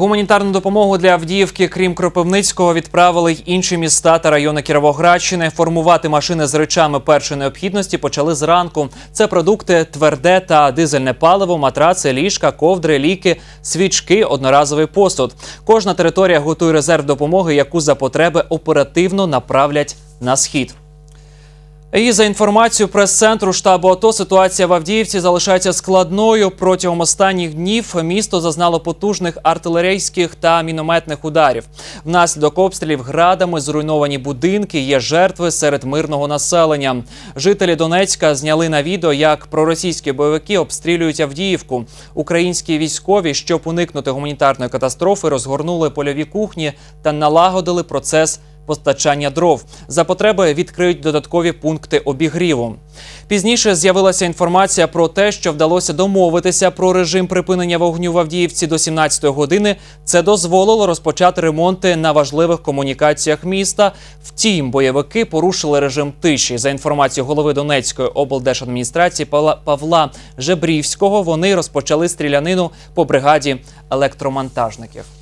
Гуманітарну допомогу для Авдіївки, крім Кропивницького, відправили й інші міста та райони Кіровоградщини. Формувати машини з речами першої необхідності почали зранку. Це продукти тверде та дизельне паливо, матраци, ліжка, ковдри, ліки, свічки, одноразовий посуд. Кожна територія готує резерв допомоги, яку за потреби оперативно направлять на схід. І за інформацією прес-центру штабу АТО, ситуація в Авдіївці залишається складною. Протягом останніх днів місто зазнало потужних артилерійських та мінометних ударів. Внаслідок обстрілів градами зруйновані будинки. Є жертви серед мирного населення. Жителі Донецька зняли на відео, як проросійські бойовики обстрілюють Авдіївку. Українські військові, щоб уникнути гуманітарної катастрофи, розгорнули польові кухні та налагодили процес постачання дров. За потреби відкриють додаткові пункти обігріву. Пізніше з'явилася інформація про те, що вдалося домовитися про режим припинення вогню в Авдіївці до 17-ї години. Це дозволило розпочати ремонти на важливих комунікаціях міста. Втім, бойовики порушили режим тиші. За інформацією голови Донецької облдержадміністрації Павла Жебрівського, вони розпочали стрілянину по бригаді електромонтажників.